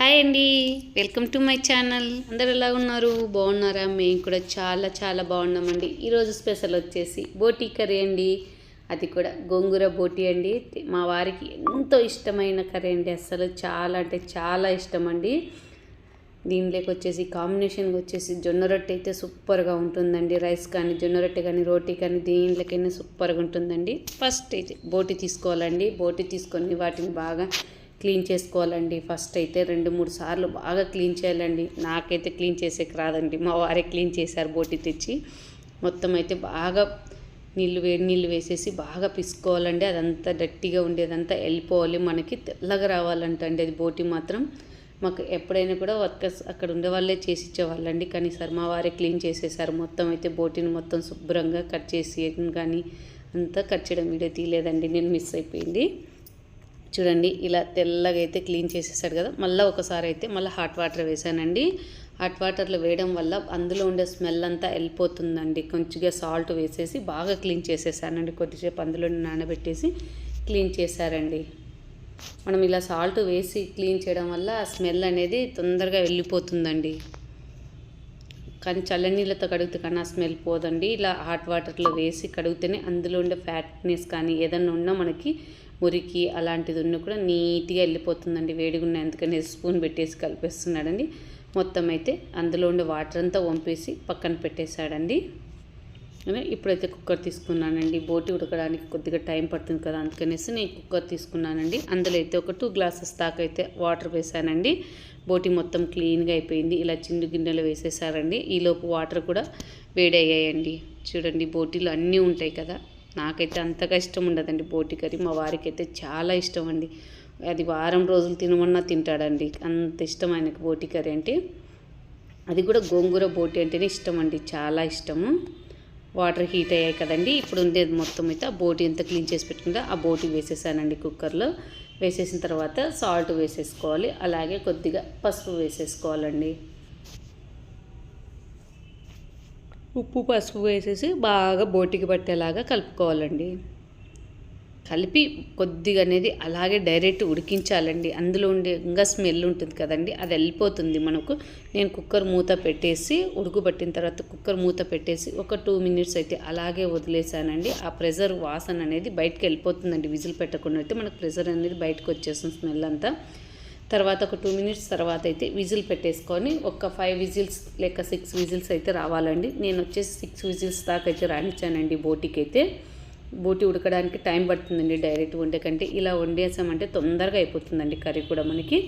Hi అండి. Welcome to my channel. అందరు ఎలా ఉన్నారు? బాగున్నారా? మేము కూడా చాలా చాలా బాగున్నామండి. ఈరోజు స్పెషల్ వచ్చేసి బోటీ కర్రీ అండి. అది కూడా గోంగూర బోటీ అండి. మా వారికి ఎంతో ఇష్టమైన కర్రీ అండి. అసలు చాలా అంటే చాలా ఇష్టం అండి. దీనిలోకి వచ్చేసి కాంబినేషన్కి వచ్చేసి జొన్న రొట్టె అయితే సూపర్గా ఉంటుందండి. రైస్ కానీ జొన్న రొట్టె కానీ రోటీ కానీ దీనిలోకైనా సూపర్గా ఉంటుందండి. ఫస్ట్ అయితే బోటి తీసుకోవాలండి. బోటి తీసుకొని వాటిని బాగా క్లీన్ చేసుకోవాలండి. ఫస్ట్ అయితే రెండు మూడు సార్లు బాగా క్లీన్ చేయాలండి. నాకైతే క్లీన్ చేసేకి రాదండి. మా వారే క్లీన్ చేశారు బోటి తెచ్చి. మొత్తం అయితే బాగా నీళ్ళు వేడి నీళ్ళు వేసేసి బాగా పిసుకోవాలండి. అదంతా డట్టిగా ఉండేదంతా వెళ్ళిపోవాలి. మనకి తెల్లగా రావాలంట అండి అది బోటి మాత్రం మాకు ఎప్పుడైనా కూడా వర్కర్స్ అక్కడ ఉండే వాళ్ళే చేసి ఇచ్చేవాళ్ళండి. కానీ సార్ మా వారే క్లీన్ చేసేసారు. మొత్తం అయితే బోటిని మొత్తం శుభ్రంగా కట్ చేసి కానీ అంతా కట్ చేయడం వీడియో తీయలేదండి. నేను మిస్ అయిపోయింది. చూడండి ఇలా తెల్లగా అయితే క్లీన్ చేసేసాడు కదా. మళ్ళీ ఒకసారి అయితే మళ్ళీ హాట్ వాటర్ వేసానండి. హాట్ వాటర్లో వేయడం వల్ల అందులో ఉండే స్మెల్ అంతా వెళ్ళిపోతుందండి. కొంచెంగా సాల్ట్ వేసేసి బాగా క్లీన్ చేసేసానండి. కొద్దిసేపు అందులో నానబెట్టేసి క్లీన్ చేశారండి. మనం ఇలా సాల్ట్ వేసి క్లీన్ చేయడం వల్ల ఆ స్మెల్ అనేది తొందరగా వెళ్ళిపోతుందండి. కానీ చల్లనీళ్ళతో కడిగితే కానీ ఆ స్మెల్ పోదండి. ఇలా హాట్ వాటర్లో వేసి కడిగితేనే అందులో ఉండే ఫ్యాట్నెస్ కానీ ఏదన్నా ఉన్నా మనకి మురికి అలాంటిది ఉన్న కూడా నీట్గా వెళ్ళిపోతుందండి వేడిగా ఉన్న అందుకని స్పూన్ పెట్టేసి కలిపేస్తున్నాడండి. మొత్తం అయితే అందులో ఉండే వాటర్ అంతా వంపేసి పక్కన పెట్టేశాడండి. ఇప్పుడైతే కుక్కర్ తీసుకున్నానండి. బోటి ఉడకడానికి కొద్దిగా టైం పడుతుంది కదా అందుకనేసి నేను కుక్కర్ తీసుకున్నానండి. అందులో అయితే ఒక టూ గ్లాసెస్ దాకా అయితే వాటర్ వేసానండి బోటి మొత్తం క్లీన్గా అయిపోయింది. ఇలా చిండు గిన్నెలు వేసేసారండి. ఈలోపు వాటర్ కూడా వేడయ్యాయండి. చూడండి బోటీలు అన్నీ ఉంటాయి కదా. నాకైతే అంతగా ఇష్టం ఉండదండి బోటి కర్రీ. మా వారికి అయితే చాలా ఇష్టం అండి. అది వారం రోజులు తినమన్నా తింటాడండి. అంత ఇష్టం ఆయనకు బోటి కర్రీ అంటే. అది కూడా గోంగూర బోటి అంటేనే ఇష్టం అండి. చాలా ఇష్టము. వాటర్ హీట్ అయ్యాయి కదండి. ఇప్పుడు ఉండేది మొత్తం అయితే ఆ బోటి ఎంత క్లీన్ చేసి పెట్టుకుంటే ఆ బోటి వేసేసానండి కుక్కర్లో. వేసేసిన తర్వాత సాల్ట్ వేసేసుకోవాలి. అలాగే కొద్దిగా పసుపు వేసేసుకోవాలండి. ఉప్పు పసుపు వేసేసి బాగా బోటికి పట్టేలాగా కలుపుకోవాలండి. కలిపి కొద్దిగా అనేది అలాగే డైరెక్ట్ ఉడికించాలండి. అందులో ఉండే ఇంకా స్మెల్ ఉంటుంది కదండి అది వెళ్ళిపోతుంది మనకు. నేను కుక్కర్ మూత పెట్టేసి ఉడుకుపట్టిన తర్వాత కుక్కర్ మూత పెట్టేసి ఒక టూ మినిట్స్ అయితే అలాగే వదిలేసానండి. ఆ ప్రెజర్ వాసన అనేది బయటకు వెళ్ళిపోతుందండి విజిల్ పెట్టకుండా అయితే మనకు ప్రెజర్ అనేది బయటకు వచ్చేస్తుంది స్మెల్ అంతా. తర్వాత ఒక టూ మినిట్స్ తర్వాత అయితే విజిల్ పెట్టేసుకొని ఒక ఫైవ్ విజిల్స్ లేక సిక్స్ విజిల్స్ అయితే రావాలండి. నేను వచ్చేసి సిక్స్ విజిల్స్ దాకా అయితే రాణించానండి బోటికి అయితే. బోటి ఉడకడానికి టైం పడుతుందండి డైరెక్ట్ వండే కంటే ఇలా వండేసామంటే తొందరగా అయిపోతుందండి కర్రీ కూడా మనకి.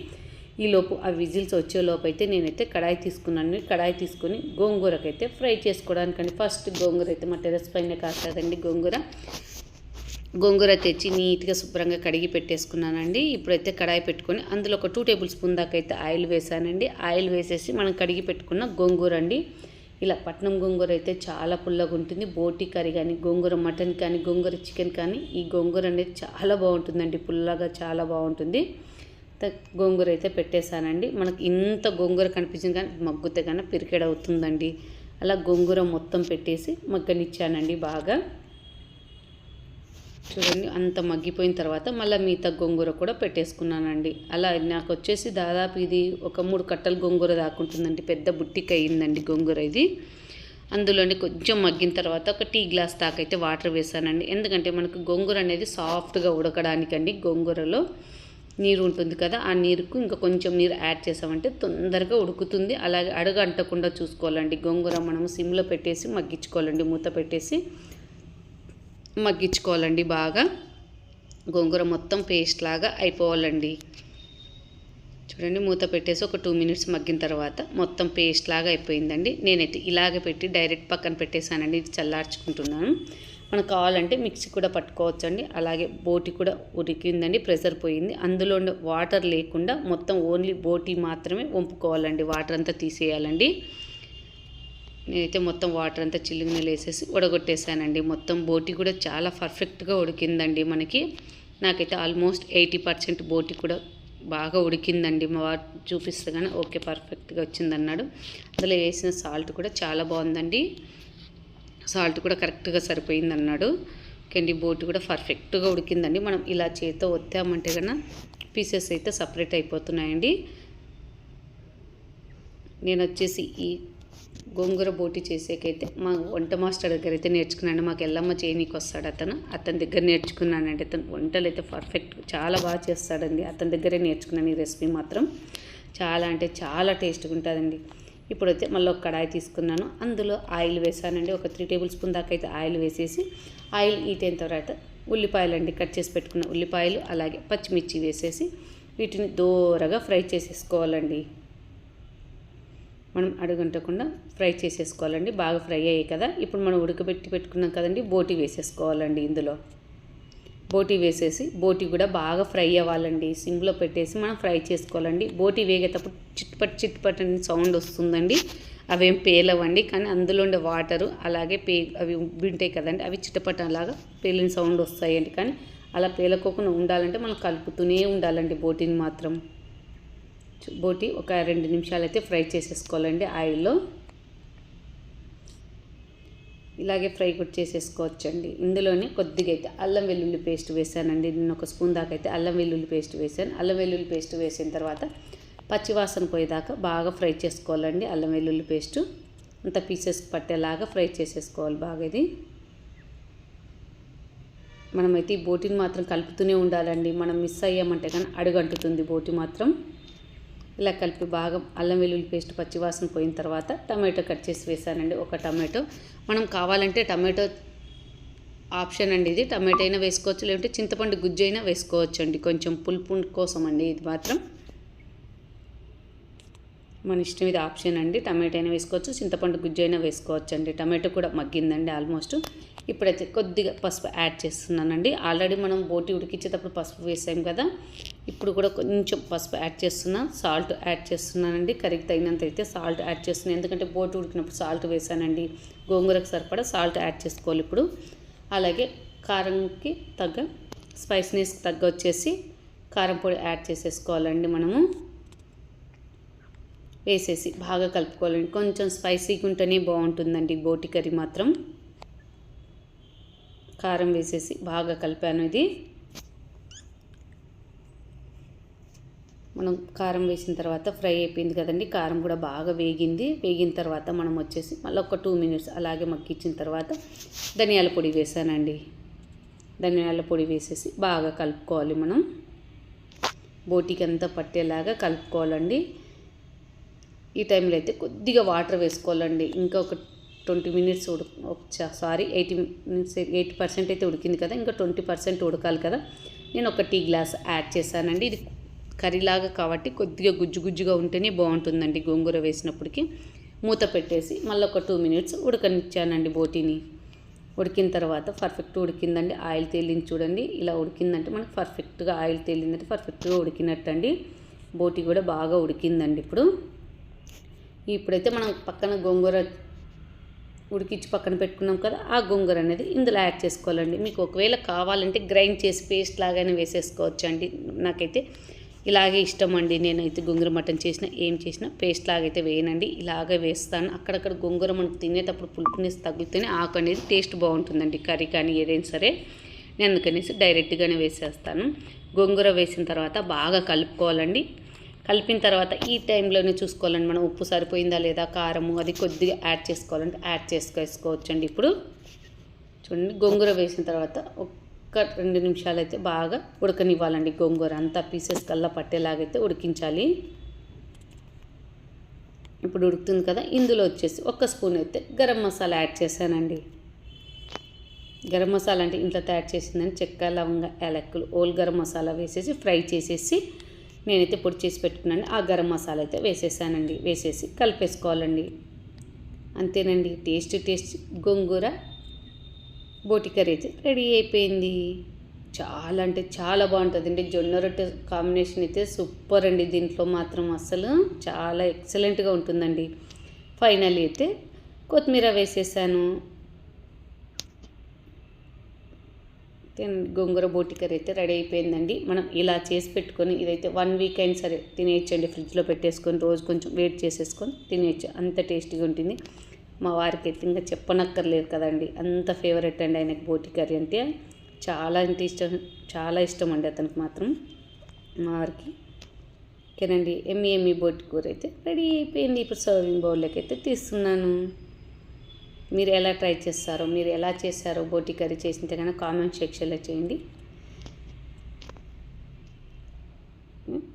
ఈలోపు ఆ విజిల్స్ వచ్చేలోపు అయితే నేనైతే కడాయి తీసుకున్నాను. కడాయి తీసుకొని గోంగూరకైతే ఫ్రై చేసుకోవడానికండి. ఫస్ట్ గోంగూర అయితే మా టెరస్ పైన కాస్తుందండి గోంగూర. గోంగూర తెచ్చి నీట్గా శుభ్రంగా కడిగి పెట్టేసుకున్నానండి. ఇప్పుడైతే కడాయి పెట్టుకొని అందులో ఒక టూ టేబుల్ స్పూన్ దాకా అయితే ఆయిల్ వేసానండి. ఆయిల్ వేసేసి మనం కడిగి పెట్టుకున్న గోంగూర అండి. ఇలా పట్నం గోంగూర అయితే చాలా పుల్లగా ఉంటుంది. బోటి కర్రీ కానీ గోంగూర మటన్ కానీ గోంగూర చికెన్ కానీ ఈ గోంగూర అనేది చాలా బాగుంటుందండి. పుల్లగా చాలా బాగుంటుంది. గోంగూర అయితే పెట్టేశానండి. మనకి ఇంత గోంగూర కనిపించింది కానీ మగ్గుతే కానీ పిరికెడ్ అవుతుందండి. అలా గోంగూర మొత్తం పెట్టేసి మగ్గనిచ్చానండి బాగా. చూడండి అంత మగ్గిపోయిన తర్వాత మళ్ళీ మిగతా గోంగూర కూడా పెట్టేసుకున్నానండి. అలా నాకు వచ్చేసి దాదాపు ఇది ఒక మూడు కట్టలు గోంగూర దాకుంటుందండి. పెద్ద బుట్టికి అయ్యిందండి గోంగూర ఇది. అందులోనే కొంచెం మగ్గిన తర్వాత ఒక టీ గ్లాస్ దాకైతే వాటర్ వేసానండి. ఎందుకంటే మనకు గోంగూర అనేది సాఫ్ట్గా ఉడకడానికండి గోంగూరలో నీరు ఉంటుంది కదా ఆ నీరుకు ఇంకా కొంచెం నీరు యాడ్ చేసామంటే తొందరగా ఉడుకుతుంది. అలాగే అడుగు అంటకుండా చూసుకోవాలండి గోంగూర. మనము సిమ్లో పెట్టేసి మగ్గించుకోవాలండి మూత పెట్టేసి. మగ్గించుకోవాలండి బాగా. గోంగూర మొత్తం పేస్ట్ లాగా అయిపోవాలండి. చూడండి మూత పెట్టేసి ఒక టూ మినిట్స్ మగ్గిన తర్వాత మొత్తం పేస్ట్ లాగా అయిపోయిందండి. నేనైతే ఇలాగ పెట్టి డైరెక్ట్ పక్కన పెట్టేశానండి ఇది చల్లార్చుకుంటున్నాను. మనకు కావాలంటే మిక్సీ కూడా పట్టుకోవచ్చండి. అలాగే బోటి కూడా ఉడికిందండి ప్రెషర్ పోయింది. అందులో వాటర్ లేకుండా మొత్తం ఓన్లీ బోటి మాత్రమే వంపుకోవాలండి వాటర్ అంతా తీసేయాలండి. నేనైతే మొత్తం వాటర్ అంతా చిల్లుగునీళ్ళు వేసేసి ఉడగొట్టేసానండి. మొత్తం బోటి కూడా చాలా పర్ఫెక్ట్గా ఉడికిందండి మనకి. నాకైతే ఆల్మోస్ట్ ఎయిటీ పర్సెంట్ బోటి కూడా బాగా ఉడికిందండి. మా వారు చూపిస్తే కానీ ఓకే పర్ఫెక్ట్గా వచ్చిందన్నాడు. అందులో వేసిన సాల్ట్ కూడా చాలా బాగుందండి. సాల్ట్ కూడా కరెక్ట్గా సరిపోయింది అన్నాడు కెండి బోటి కూడా పర్ఫెక్ట్గా ఉడికిందండి. మనం ఇలా చేతితో ఒత్తామంటే కన్నా పీసెస్ అయితే సపరేట్ అయిపోతున్నాయండి. నేను వచ్చేసి ఈ గోంగూర బోటి చేసేకైతే మా వంట మాస్టర్ దగ్గర అయితే నేర్చుకున్నాను మాకు ఎల్లమ్మ చేయనీకి వస్తాడు అతను. అతని దగ్గర నేర్చుకున్నానండి. అతను వంటలు అయితే పర్ఫెక్ట్ చాలా బాగా చేస్తాడండి. అతని దగ్గరే నేర్చుకున్నాను ఈ రెసిపీ మాత్రం. చాలా అంటే చాలా టేస్ట్గా ఉంటుందండి ఇప్పుడైతే మళ్ళీ ఒక కడాయి తీసుకున్నాను. అందులో ఆయిల్ వేసానండి. ఒక త్రీ టేబుల్ స్పూన్ దాకా అయితే ఆయిల్ వేసేసి ఆయిల్ ఈటైన అయిన తర్వాత ఉల్లిపాయలు అండి కట్ చేసి పెట్టుకున్న ఉల్లిపాయలు అలాగే పచ్చిమిర్చి వేసేసి వీటిని దూరగా ఫ్రై చేసేసుకోవాలండి. మనం అడుగంటకుండా ఫ్రై చేసేసుకోవాలండి. బాగా ఫ్రై అయ్యాయి కదా. ఇప్పుడు మనం ఉడకబెట్టి పెట్టుకున్నాం కదండి బోటి వేసేసుకోవాలండి ఇందులో. బోటి వేసేసి బోటి కూడా బాగా ఫ్రై అవ్వాలండి. సిమ్లో పెట్టేసి మనం ఫ్రై చేసుకోవాలండి. బోటి వేగేటప్పుడు చిట్పట్ చిట్పట్ అని సౌండ్ వస్తుందండి. అవేం పేలవండి కానీ అందులో ఉండే వాటరు అలాగే పే అవి ఉంటాయి కదండి అవి చిటపట అలాగా పేలిన సౌండ్ వస్తాయండి. కానీ అలా పేలకోకుండా ఉండాలంటే మనం కలుపుతూనే ఉండాలండి బోటిని మాత్రం. బోటి ఒక రెండు నిమిషాలు అయితే ఫ్రై చేసేసుకోవాలండి ఆయిల్లో. ఇలాగే ఫ్రై కూడా చేసేసుకోవచ్చండి. ఇందులోనే కొద్దిగా అయితే అల్లం వెల్లుల్లి పేస్ట్ వేసానండి. నేను ఒక స్పూన్ దాకా అయితే అల్లం వెల్లుల్లి పేస్ట్ వేసాను. అల్లం వెల్లుల్లి పేస్ట్ వేసిన తర్వాత పచ్చివాసన పోయేదాకా బాగా ఫ్రై చేసుకోవాలండి అల్లం వెల్లుల్లి పేస్ట్. అంత పీసెస్ పట్టేలాగా ఫ్రై చేసేసుకోవాలి బాగా ఇది. మనమైతే ఈ బోటిని మాత్రం కలుపుతూనే ఉండాలండి. మనం మిస్ అయ్యామంటే కానీ అడుగంటుతుంది బోటి మాత్రం. ఇలా కలిపి బాగా అల్లం వెల్లుల్లి పేస్ట్ పచ్చివాసన పోయిన తర్వాత టమాటో కట్ చేసి వేసానండి. ఒక టమాటో. మనం కావాలంటే టమాటో ఆప్షన్ అండి ఇది. టమాటో అయినా వేసుకోవచ్చు లేదంటే చింతపండు గుజ్జు అయినా వేసుకోవచ్చు అండి కొంచెం పులుపు కోసం అండి ఇది మాత్రం. మన ఇష్టం ఇది ఆప్షన్ అండి. టమాటో అయినా వేసుకోవచ్చు చింతపండు గుజ్జు అయినా వేసుకోవచ్చు అండి టమాటో కూడా మగ్గిందండి ఆల్మోస్ట్. ఇప్పుడైతే కొద్దిగా పసుపు యాడ్ చేస్తున్నానండి. ఆల్రెడీ మనం బోటి ఉడికించేటప్పుడు పసుపు వేసాం కదా ఇప్పుడు కూడా కొంచెం పసుపు యాడ్ చేస్తున్నా సాల్ట్ యాడ్ చేస్తున్నానండి. కరిగి తగినంత అయితే సాల్ట్ యాడ్ చేస్తున్నాను ఎందుకంటే బోటి ఉడికినప్పుడు సాల్ట్ వేసానండి. గోంగూరకు సరిపడా సాల్ట్ యాడ్ చేసుకోవాలి ఇప్పుడు. అలాగే కారంకి తగ్గ స్పైసీనెస్కి తగ్గ వచ్చేసి కారం పొడి యాడ్ చేసేసుకోవాలండి మనము. వేసేసి బాగా కలుపుకోవాలండి కొంచెం స్పైసీగా ఉంటేనే బాగుంటుందండి. బోటి కర్రీ మాత్రం. కారం వేసేసి బాగా కలిపాను ఇది. మనం కారం వేసిన తర్వాత ఫ్రై అయిపోయింది కదండి. కారం కూడా బాగా వేగింది. వేగిన తర్వాత మనం వచ్చేసి మళ్ళీ ఒక టూ మినిట్స్ అలాగే మగ్గిచ్చిన తర్వాత ధనియాల పొడి వేసానండి. ధనియాల పొడి వేసేసి బాగా కలుపుకోవాలి మనం. బోటికి అంతా పట్టేలాగా కలుపుకోవాలండి. ఈ టైంలో అయితే కొద్దిగా వాటర్ వేసుకోవాలండి. ఇంకా ఒక ట్వంటీ మినిట్స్ ఉడక sorry eighty minutes eighty percent అయితే ఉడికింది కదా ఇంకా ట్వంటీ పర్సెంట్ ఉడకాలి కదా. నేను ఒక టీ గ్లాస్ యాడ్ చేశానండి. ఇది కర్రీలాగా కాబట్టి కొద్దిగా గుజ్జు గుజ్జుగా ఉంటేనే బాగుంటుందండి గోంగూర వేసినప్పటికి. మూత పెట్టేసి మళ్ళీ ఒక టూ మినిట్స్ ఉడకనిచ్చానండి బోటీని. ఉడికిన తర్వాత పర్ఫెక్ట్ ఉడికిందండి. ఆయిల్ తేలింది చూడండి. ఇలా ఉడికిందంటే మనకు పర్ఫెక్ట్గా ఆయిల్ తేలిందంటే పర్ఫెక్ట్గా ఉడికినట్టండి. బోటి కూడా బాగా ఉడికిందండి ఇప్పుడు. ఇప్పుడైతే మనం పక్కన గోంగూర ఉడికించి పక్కన పెట్టుకున్నాం కదా ఆ గోంగూర అనేది ఇందులో యాడ్ చేసుకోవాలండి. మీకు ఒకవేళ కావాలంటే గ్రైండ్ చేసి పేస్ట్ లాగానే వేసేసుకోవచ్చు అండి. నాకైతే ఇలాగే ఇష్టం అండి. నేనైతే గొంగూర మటన్ చేసిన ఏం చేసినా పేస్ట్ లాగైతే వేయనండి. ఇలాగే వేస్తాను. అక్కడక్కడ గోంగూర మనం తినేటప్పుడు పులుపునేసి తగ్గుతూనే ఆకు అనేది టేస్ట్ బాగుంటుందండి. కర్రీ కానీ ఏదైనా సరే నేను అందుకనేసి డైరెక్ట్గానే వేసేస్తాను. గొంగూర వేసిన తర్వాత బాగా కలుపుకోవాలండి. కలిపిన తర్వాత ఈ టైంలోనే చూసుకోవాలండి. మనం ఉప్పు సరిపోయిందా లేదా కారము అది కొద్దిగా యాడ్ చేసుకోవాలంటే యాడ్ చేసుకోవచ్చండి ఇప్పుడు. చూడండి గోంగూర వేసిన తర్వాత ఒక్క రెండు నిమిషాలు అయితే బాగా ఉడకనివ్వాలండి గోంగూర. అంతా పీసెస్ కల్లా పట్టేలాగైతే ఉడికించాలి. ఇప్పుడు ఉడుకుతుంది కదా ఇందులో వచ్చేసి ఒక్క స్పూన్ అయితే గరం మసాలా యాడ్ చేశానండి. గరం మసాలా అంటే ఇంట్లో తయారు చేసిందని చెక్క లవంగ యాలక్కులు ఓల్ గరం మసాలా వేసేసి ఫ్రై చేసేసి నేనైతే పొడి చేసి పెట్టుకున్నాను. ఆ గరం మసాలా అయితే వేసేసానండి. వేసేసి కలిపేసుకోవాలండి. అంతేనండి. టేస్ట్ టేస్ట్ గోంగూర బోటి కర్రీ అయితే రెడీ అయిపోయింది. చాలా అంటే చాలా బాగుంటుందండి. జొన్న రొట్టె కాంబినేషన్ అయితే సూపర్ అండి. దీంట్లో మాత్రం అసలు చాలా ఎక్సలెంట్గా ఉంటుందండి. ఫైనల్ అయితే కొత్తిమీర వేసేసాను. గోంగూర బోటి కర్రీ అయితే రెడీ అయిపోయిందండి. మనం ఇలా చేసి పెట్టుకొని ఇదైతే వన్ వీక్ అయినా సరే తినేయచ్చండి. ఫ్రిడ్జ్లో పెట్టేసుకొని రోజు కొంచెం వెయిట్ చేసేసుకొని తినేయచ్చు. అంత టేస్టీగా ఉంటుంది. మా వారికి అయితే ఇంకా చెప్పనక్కర్లేదు కదండి. అంత ఫేవరెట్ అండి ఆయనకి బోటి కర్రీ అంటే. చాలా అంటే ఇష్టం చాలా ఇష్టం అండి అతనికి మాత్రం. మా వారికి. ఓకేనండి. ఎమ్మి ఎమ్మి బోటి కూర అయితే రెడీ అయిపోయింది. ఇప్పుడు సర్వింగ్ బౌల్లోకి అయితే తీస్తున్నాను. మీరు ఎలా ట్రై చేస్తారో మీరు ఎలా చేస్తారో బోటి కర్రీ చేసింటే కనుక కామెంట్ సెక్షన్లో చేయండి.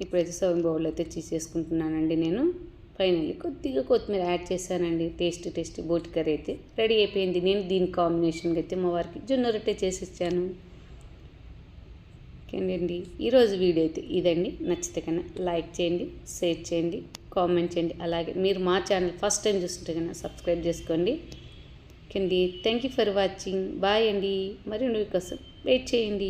ఇప్పుడైతే సర్వింగ్ బౌల్ అయితే తీసేసుకుంటున్నానండి నేను. ఫైనల్లీ కొద్దిగా కొత్తిమీర యాడ్ చేశానండి. టేస్ట్ టేస్ట్ బోటి కర్రీ అయితే రెడీ అయిపోయింది. నేను దీని కాంబినేషన్గా అయితే మా వారికి జొన్న రొట్టె చేసి ఇచ్చాను. ఓకేనండి. ఈరోజు వీడియో అయితే ఇదండి. నచ్చితే కన్నా లైక్ చేయండి షేర్ చేయండి కామెంట్ చేయండి. అలాగే మీరు మా ఛానల్ ఫస్ట్ టైం చూస్తుంటే కన్నా సబ్స్క్రైబ్ చేసుకోండి. ఓకే అండి thank you for watching bye అండి మరి కోసం వెయిట్ చేయండి.